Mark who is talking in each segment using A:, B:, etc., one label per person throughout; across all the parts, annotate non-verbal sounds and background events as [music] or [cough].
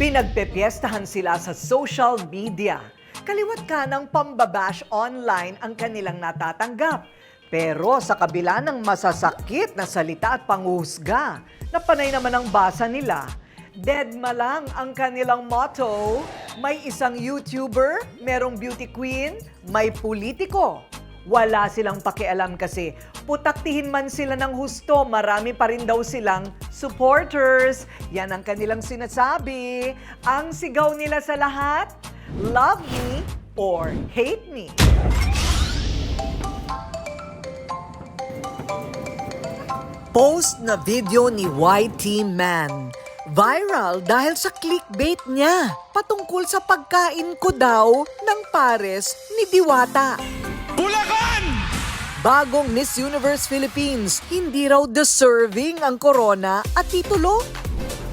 A: Pinagpepiestahan sila sa social media. Kaliwat ka ng pambabash online ang kanilang natatanggap. Pero sa kabila ng masasakit na salita at panghusga, na panay naman ang basa nila, deadma lang ang kanilang motto. May isang YouTuber, merong beauty queen, may politiko. Wala silang pakialam kasi putaktihin man sila ng husto, marami pa rin daw silang supporters. Yan ang kanilang sinasabi. Ang sigaw nila sa lahat, love me or hate me. Post na video ni YT Man. Viral dahil sa clickbait niya patungkol sa pagkain ko daw ng pares ni Diwata.
B: Bulacan!
A: Bagong Miss Universe Philippines, hindi raw deserving ang corona at titulo.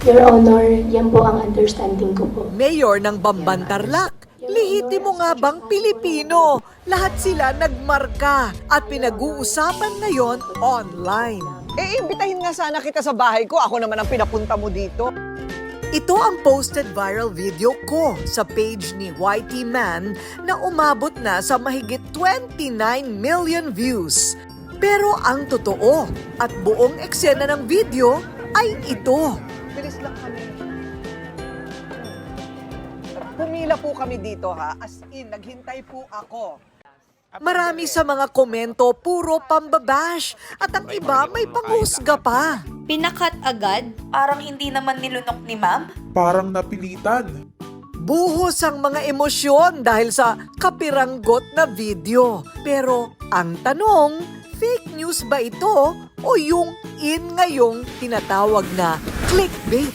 C: Your Honor, yan po ang understanding ko po.
A: Mayor ng Bambantarlak. Lihitimo nga bang Pilipino? Lahat sila nagmarka at pinag-uusapan ngayon online.
D: Eh, imbitahin nga sana kita sa bahay ko. Ako naman ang pinapunta mo dito.
A: Ito ang posted viral video ko sa page ni YT Man na umabot na sa mahigit 29 million views. Pero ang totoo at buong eksena ng video ay ito.
D: Bilis lang kami. Pumila po kami dito ha. As in, naghintay po ako.
A: Marami sa mga komento puro pambabash at ang iba may panghusga pa.
E: Pinakat agad? Parang hindi naman nilunok ni ma'am?
B: Parang napilitan.
A: Buhos ang mga emosyon dahil sa kapiranggot na video. Pero ang tanong, fake news ba ito o yung in ngayong tinatawag na clickbait?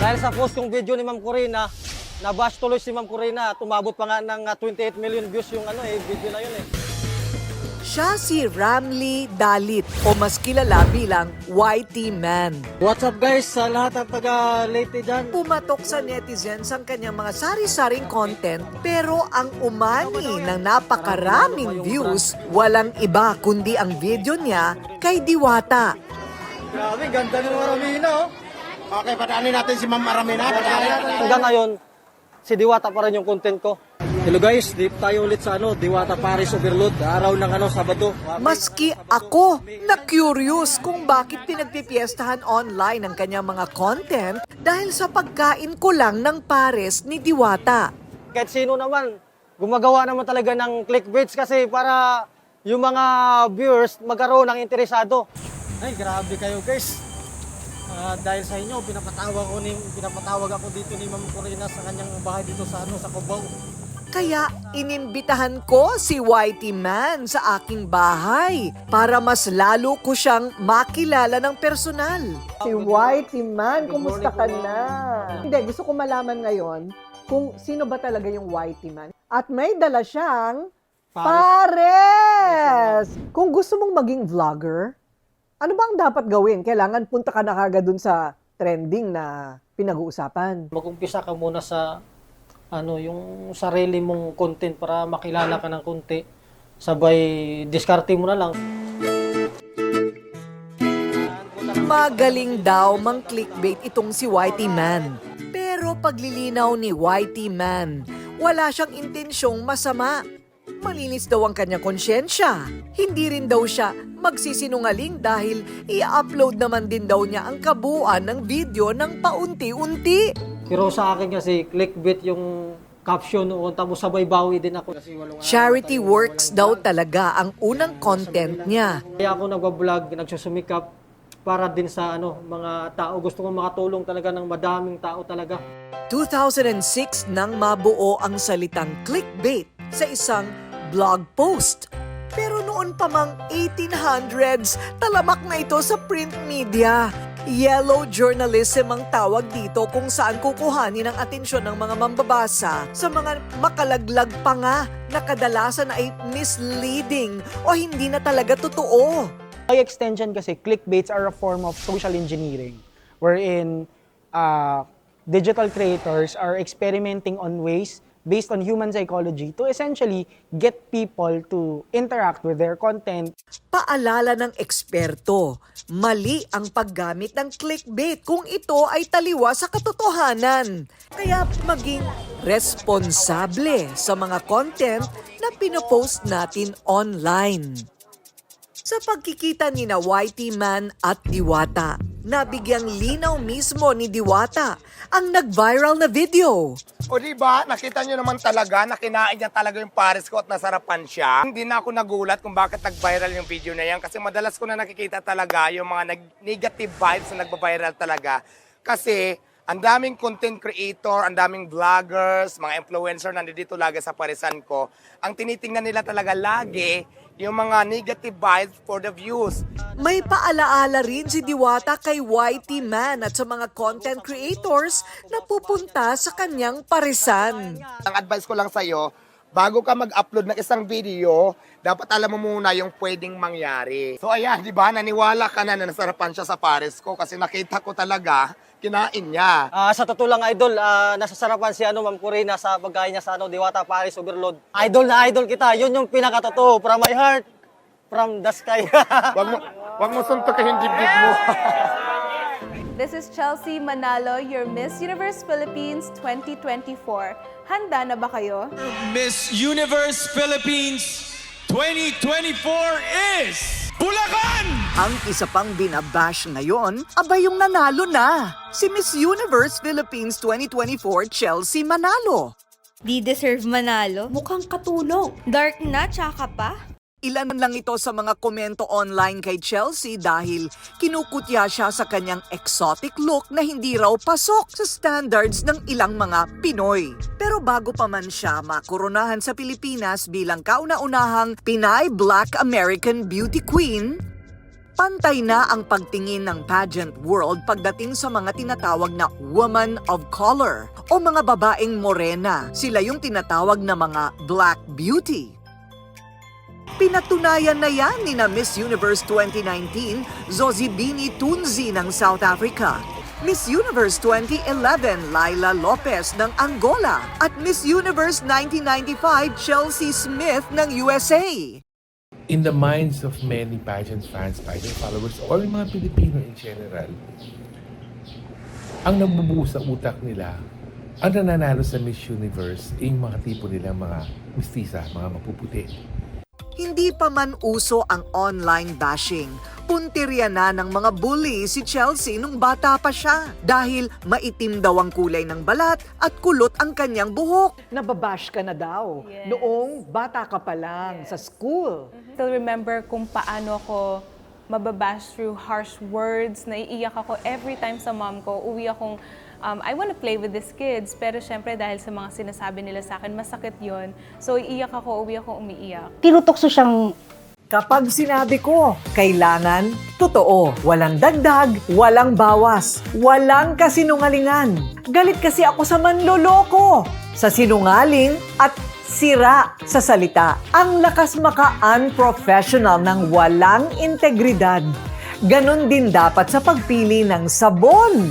F: Dahil sa post kong video ni Ma'am Corina, nabash tuloy si Ma'am Corina at umabot pa nga ng ah, 28 million views yung ano eh, video na yun eh.
A: Siya si Ramli Dalit o mas kilala bilang YT Man.
F: What's up guys sa lahat ng taga-Leyte dyan?
A: Pumatok sa netizens ang kanyang mga sari-saring content pero ang umani ng napakaraming views walang iba kundi ang video niya kay Diwata.
F: Grabe, ganda ng Maramina oh.
G: Okay, padaanin natin si Ma'am Aramina. Padaanin natin.
F: Hanggang ngayon, si Diwata pa rin yung content ko. Hello guys, dito tayo ulit sa ano, Diwata Paris Overload, araw ng ano, Sabado.
A: Maski ako na curious kung bakit pinagpipiestahan online ang kanyang mga content dahil sa pagkain ko lang ng pares ni Diwata.
F: Kahit sino naman, gumagawa naman talaga ng clickbaits kasi para yung mga viewers magkaroon ng interesado. Ay, grabe kayo guys. Ah, dahil sa inyo, pinapatawag ko ni pinapatawag ako dito ni Ma'am Corina sa kanyang bahay dito sa ano sa Cubao.
A: Kaya inimbitahan ko si Whitey Man sa aking bahay para mas lalo ko siyang makilala ng personal.
D: Si Whitey Man, kumusta ka na? Hindi, gusto ko malaman ngayon kung sino ba talaga yung Whitey Man. At may dala siyang pares! Kung gusto mong maging vlogger, ano ba ang dapat gawin? Kailangan punta ka na kagad dun sa trending na pinag-uusapan.
F: Mag-umpisa ka muna sa ano, yung sarili mong content para makilala ka ng konti. Sabay, diskarte mo na lang.
A: Magaling daw mang clickbait itong si Whitey Man. Pero paglilinaw ni Whitey Man, wala siyang intensyong masama. Malinis daw ang kanyang konsyensya. Hindi rin daw siya magsisinungaling dahil i-upload naman din daw niya ang kabuuan ng video ng paunti-unti.
F: Pero sa akin kasi, clickbait yung caption noon, tapos sabay bawi din ako.
A: Charity works daw talaga ang unang content niya.
F: Kaya ako nagbablog, nagsusumikap para din sa ano mga tao. Gusto kong makatulong talaga ng madaming tao talaga.
A: 2006 nang mabuo ang salitang clickbait sa isang blog post. Pero noon pa mang 1800s, talamak na ito sa print media. Yellow journalism ang tawag dito kung saan kukuhanin ang atensyon ng mga mambabasa sa mga makalaglag pa nga na kadalasan ay misleading o hindi na talaga totoo.
H: By extension kasi, clickbaits are a form of social engineering wherein uh, digital creators are experimenting on ways based on human psychology to essentially get people to interact with their content
A: Paalala ng eksperto, mali ang paggamit ng clickbait kung ito ay taliwa sa katotohanan. Kaya maging responsable sa mga content na pinopost natin online. Sa pagkikita ni na YT Man at Diwata, nabigyang linaw mismo ni Diwata ang nag-viral na video.
G: O di ba? Nakita nyo naman talaga na kinain niya talaga yung pares ko at nasarapan siya. Hindi na ako nagulat kung bakit nag-viral yung video na yan kasi madalas ko na nakikita talaga yung mga negative vibes na nagba-viral talaga. Kasi ang daming content creator, ang daming vloggers, mga influencer na nandito lagi sa parisan ko. Ang tinitingnan nila talaga lagi yung mga negative vibes for the views.
A: May paalaala rin si Diwata kay YT Man at sa mga content creators na pupunta sa kanyang parisan.
G: Ang advice ko lang sa'yo, bago ka mag-upload ng isang video, dapat alam mo muna yung pwedeng mangyari. So ayan, di ba, naniwala ka na na nasarapan siya sa pares ko kasi nakita ko talaga, kinain niya.
F: Ah, sa totoo lang, idol, ah, nasasarapan si ano, Ma'am Corina sa pagkain niya sa ano, Diwata Paris Overload. Idol na idol kita, yun yung pinakatotoo, from my heart, from the sky. [laughs]
G: Wag mo, wag mo suntukin dibdib mo. [laughs]
I: This is Chelsea Manalo, your Miss Universe Philippines 2024. Handa na ba kayo?
B: Miss Universe Philippines 2024 is Bulacan!
A: Ang isa pang binabash ngayon, abay yung nanalo na. Si Miss Universe Philippines 2024 Chelsea Manalo.
E: Di deserve manalo. Mukhang katulong. Dark na, tsaka pa.
A: Ilan lang ito sa mga komento online kay Chelsea dahil kinukutya siya sa kanyang exotic look na hindi raw pasok sa standards ng ilang mga Pinoy. Pero bago pa man siya makoronahan sa Pilipinas bilang kauna-unahang Pinay Black American Beauty Queen, Pantay na ang pagtingin ng pageant world pagdating sa mga tinatawag na woman of color o mga babaeng morena. Sila yung tinatawag na mga black beauty. Pinatunayan na yan ni na Miss Universe 2019, Zozibini Tunzi ng South Africa. Miss Universe 2011, Laila Lopez ng Angola. At Miss Universe 1995, Chelsea Smith ng USA.
J: in the minds of many pageant fans, pageant followers, or mga Pilipino in general, ang nagbubuo sa utak nila, ang nananalo sa Miss Universe, ay yung mga tipo nila mga mistisa, mga mapuputi.
A: Hindi pa man uso ang online bashing. Puntirya na ng mga bully si Chelsea nung bata pa siya dahil maitim daw ang kulay ng balat at kulot ang kanyang buhok.
D: Nababash ka na daw.
I: Yes.
D: Noong bata ka pa lang sa school.
I: Still remember kung paano ako mababash through harsh words. Naiiyak ako every time sa mom ko. Uwi akong, um, I want to play with these kids. Pero syempre dahil sa mga sinasabi nila sa akin, masakit yon So iiyak ako, uwi akong umiiyak.
K: tinutokso siyang
D: Kapag sinabi ko, kailangan, totoo. Walang dagdag, walang bawas, walang kasinungalingan. Galit kasi ako sa manloloko, sa sinungaling at sira sa salita. Ang lakas maka-unprofessional ng walang integridad. Ganon din dapat sa pagpili ng sabon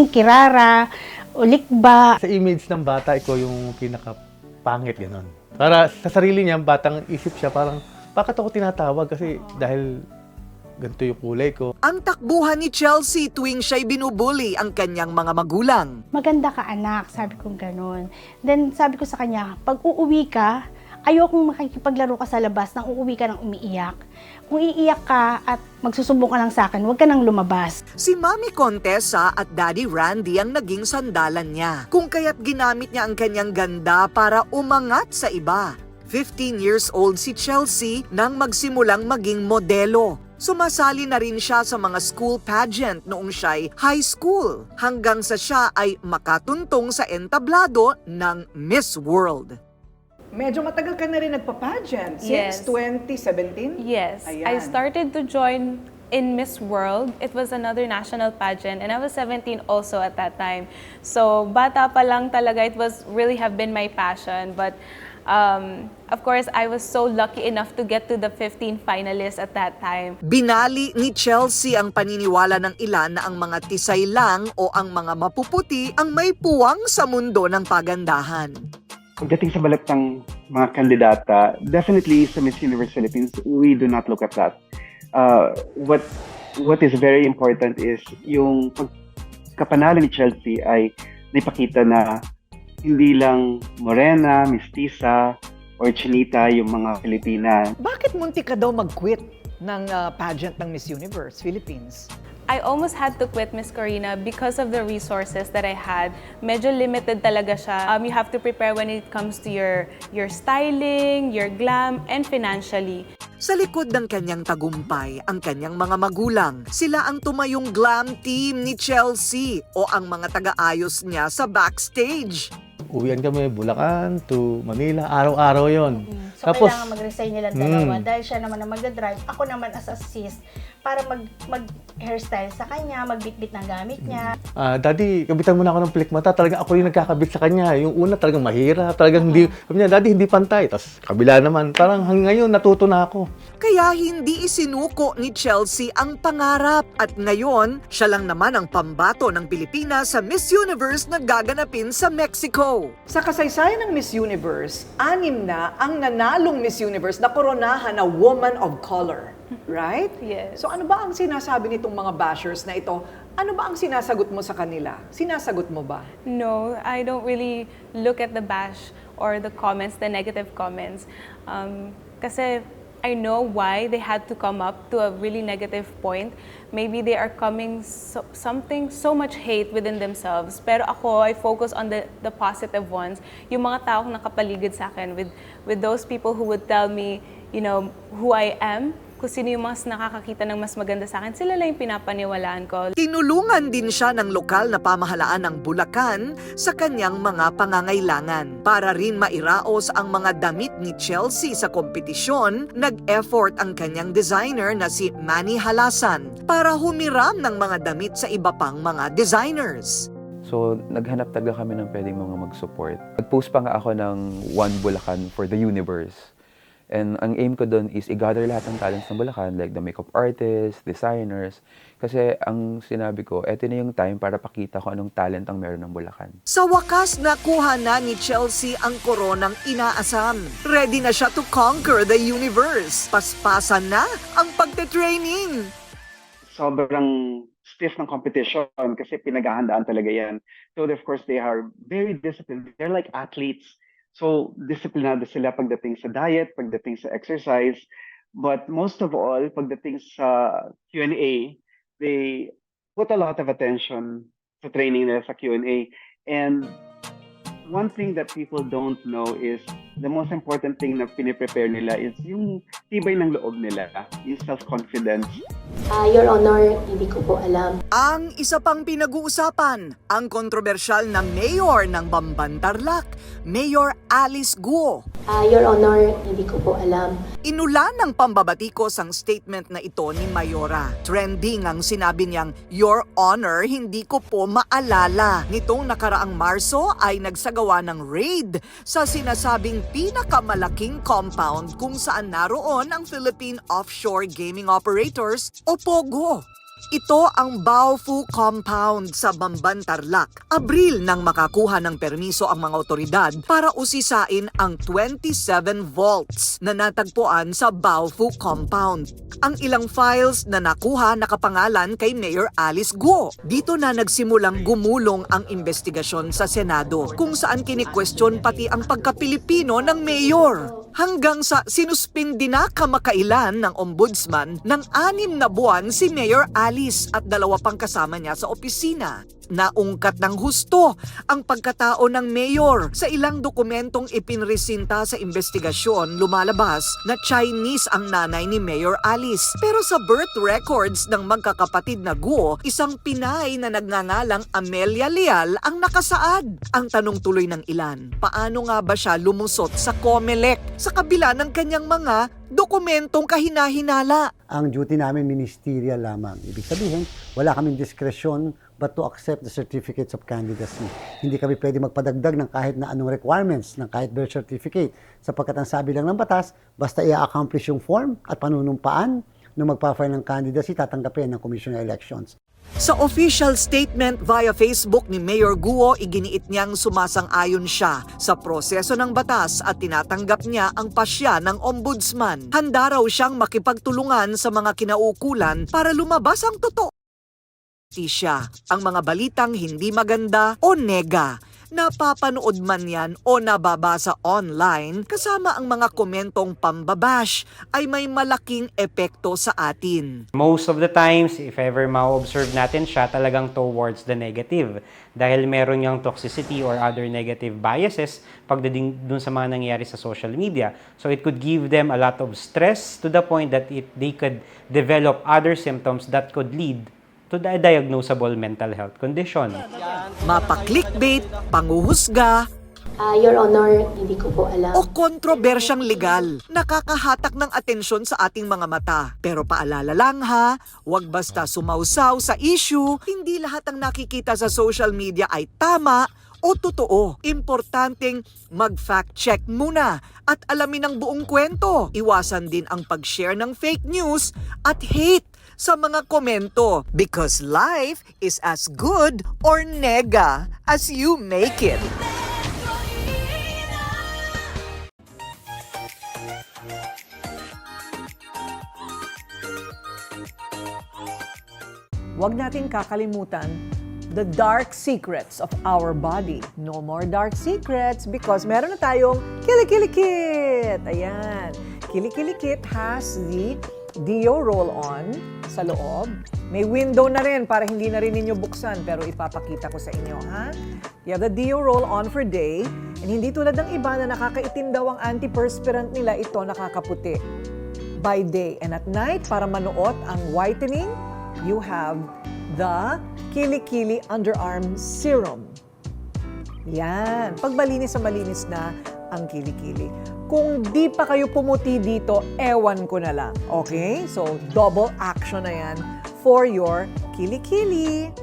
K: Ulingling, kirara, ulikba,
L: Sa image ng bata, ikaw yung pinaka-pangit, gano'n. Para sa sarili niya, batang isip siya, parang, bakit ako tinatawag? Kasi dahil ganito yung kulay ko.
A: Ang takbuhan ni Chelsea tuwing siya'y binubuli ang kanyang mga magulang.
K: maganda ka anak, sabi ko ganun. Then sabi ko sa kanya, pag uuwi ka, ayokong makikipaglaro ka sa labas nang uuwi ka nang umiiyak. Kung iiyak ka at magsusumbong ka lang sa akin, huwag ka nang lumabas.
A: Si Mami Contessa at Daddy Randy ang naging sandalan niya. Kung kaya't ginamit niya ang kanyang ganda para umangat sa iba. 15 years old si Chelsea nang magsimulang maging modelo. Sumasali na rin siya sa mga school pageant noong siya'y high school hanggang sa siya ay makatuntong sa entablado ng Miss World. Medyo matagal ka na rin nagpa-pageant.
I: Yes.
A: 2017?
I: Yes. I
A: Ayan.
I: started to join in Miss World. It was another national pageant and I was 17 also at that time. So bata pa lang talaga, it was really have been my passion. But um, of course, I was so lucky enough to get to the 15 finalists at that time.
A: Binali ni Chelsea ang paniniwala ng ilan na ang mga tisay lang o ang mga mapuputi ang may puwang sa mundo ng pagandahan.
M: Pagdating sa balat ng mga kandidata, definitely sa Miss Universe Philippines, we do not look at that. Uh, what what is very important is yung pagkapanalo ni Chelsea ay naipakita na hindi lang morena, mestiza, or chinita yung mga Pilipina.
A: Bakit munti ka daw mag-quit ng ah, pageant ng Miss Universe Philippines?
I: I almost had to quit Miss Corina because of the resources that I had. Medyo limited talaga siya. Um, you have to prepare when it comes to your your styling, your glam, and financially.
A: Sa likod ng kanyang tagumpay, ang kanyang mga magulang. Sila ang tumayong glam team ni Chelsea o ang mga taga-ayos niya sa backstage.
L: Uwian kami, Bulacan to Manila, araw-araw yon.
K: So, kailangan mag-resign nilang dalawa
L: Mm.
K: dahil siya naman ang magdadrive. Ako naman as assist para mag, mag-hairstyle sa kanya, magbitbit ng gamit niya.
L: Ah, daddy, kabitan mo na ako ng pelik mata. Talagang ako yung nagkakabit sa kanya. Yung una talagang mahirap. Talagang hindi, sabi niya, daddy, hindi pantay. Tapos kabila naman. Parang hanggang ngayon, natuto na ako.
A: Kaya hindi isinuko ni Chelsea ang pangarap at ngayon, siya lang naman ang pambato ng Pilipinas sa Miss Universe na gaganapin sa Mexico. Sa kasaysayan ng Miss Universe, anim na ang nanalong Miss Universe na koronahan na woman of color. Right?
I: Yes.
A: So ano ba ang sinasabi nitong mga bashers na ito? Ano ba ang sinasagot mo sa kanila? Sinasagot mo ba?
I: No, I don't really look at the bash or the comments, the negative comments. Um, kasi I know why they had to come up to a really negative point. Maybe they are coming so, something so much hate within themselves. Pero ako, I focus on the, the positive ones. Yung mga taong nakapaligid sa akin with, with those people who would tell me, you know, who I am, kung sino yung mas nakakakita ng mas maganda sa akin, sila lang yung pinapaniwalaan ko.
A: Tinulungan din siya ng lokal na pamahalaan ng Bulacan sa kanyang mga pangangailangan. Para rin mairaos ang mga damit ni Chelsea sa kompetisyon, nag-effort ang kanyang designer na si Manny Halasan para humiram ng mga damit sa iba pang mga designers.
N: So, naghanap talaga kami ng pwedeng mga mag-support. Nag-post pa nga ako ng One Bulacan for the Universe. And ang aim ko doon is i-gather lahat ng talents ng Bulacan, like the makeup artists, designers. Kasi ang sinabi ko, eto na yung time para pakita ko anong talent ang meron ng Bulacan.
A: Sa wakas, nakuha na ni Chelsea ang koronang inaasam. Ready na siya to conquer the universe. Paspasan na ang pagte-training.
M: sobrang stiff ng competition kasi pinaghahandaan talaga yan. So of course they are very disciplined. They're like athletes. So disciplinado sila pagdating sa diet, pagdating sa exercise. But most of all, pagdating sa Q&A, they put a lot of attention sa training nila sa Q&A. And one thing that people don't know is the most important thing na piniprepare nila is yung tibay ng loob nila, yung self-confidence.
C: Ah, Your Honor, hindi ko po alam.
A: Ang isa pang pinag-uusapan, ang kontrobersyal na mayor ng Bamban Tarlac, Mayor Alice Guo.
C: Ah, Your Honor, hindi ko po alam.
A: Inulan ng pambabatikos ang statement na ito ni Mayora. Trending ang sinabi niyang, Your Honor, hindi ko po maalala. Nitong nakaraang Marso ay nagsagawa ng raid sa sinasabing pinakamalaking compound kung saan naroon ang Philippine Offshore Gaming Operators o POGO. Ito ang Baofu Compound sa Bamban, Tarlac. Abril nang makakuha ng permiso ang mga otoridad para usisain ang 27 vaults na natagpuan sa Baofu Compound. Ang ilang files na nakuha nakapangalan kay Mayor Alice Guo. Dito na nagsimulang gumulong ang investigasyon sa Senado kung saan kini-question pati ang pagka-Pilipino ng mayor. Hanggang sa sinuspindi na kamakailan ng ombudsman ng anim na buwan si Mayor Alice at dalawa pang kasama niya sa opisina. Naungkat ng husto ang pagkatao ng mayor. Sa ilang dokumentong ipinresinta sa investigasyon, lumalabas na Chinese ang nanay ni Mayor Alice. Pero sa birth records ng magkakapatid na Guo, isang Pinay na nagngangalang Amelia Leal ang nakasaad. Ang tanong tuloy ng ilan, paano nga ba siya lumusot sa COMELEC sa kabila ng kanyang mga dokumentong kahinahinala?
O: ang duty namin ministerial lamang. Ibig sabihin, wala kaming diskresyon but to accept the certificates of candidacy. Hindi kami pwede magpadagdag ng kahit na anong requirements ng kahit birth certificate sapagkat ang sabi lang ng batas, basta i-accomplish yung form at panunumpaan na magpa-file ng candidacy, tatanggapin ng Commission on Elections.
A: Sa official statement via Facebook ni Mayor Guo, iginiit niyang sumasang-ayon siya sa proseso ng batas at tinatanggap niya ang pasya ng ombudsman. Handa raw siyang makipagtulungan sa mga kinaukulan para lumabas ang totoo. Siya, ang mga balitang hindi maganda o nega napapanood man yan o nababasa online kasama ang mga komentong pambabash ay may malaking epekto sa atin.
P: Most of the times, if ever ma-observe natin siya, talagang towards the negative. Dahil meron yung toxicity or other negative biases pagdating dun sa mga nangyayari sa social media. So it could give them a lot of stress to the point that it, they could develop other symptoms that could lead to the diagnosable mental health condition.
A: Mapa-clickbait, panguhusga,
C: Ah, Your Honor, hindi ko po alam.
A: o kontrobersyang legal. Nakakahatak ng atensyon sa ating mga mata. Pero paalala lang ha, huwag basta sumausaw sa issue. Hindi lahat ng nakikita sa social media ay tama o totoo. Importanteng mag-fact check muna at alamin ang buong kwento. Iwasan din ang pag-share ng fake news at hate sa mga komento because life is as good or nega as you make it. Huwag natin kakalimutan the dark secrets of our body. No more dark secrets because meron na tayong Kilikili-Kit. Ayan. Kilikili-Kit has the Dio roll-on sa loob. May window na rin para hindi na rin ninyo buksan pero ipapakita ko sa inyo, ha? You have the Dio roll-on for day and hindi tulad ng iba na nakakaitim daw ang antiperspirant nila, ito nakakaputi by day. And at night, para manuot ang whitening, you have the Kili-Kili Underarm Serum. Yan. Pag malinis sa malinis na ang kilikili. Kung di pa kayo pumuti dito, ewan ko na lang. Okay? So, double action na yan for your kilikili.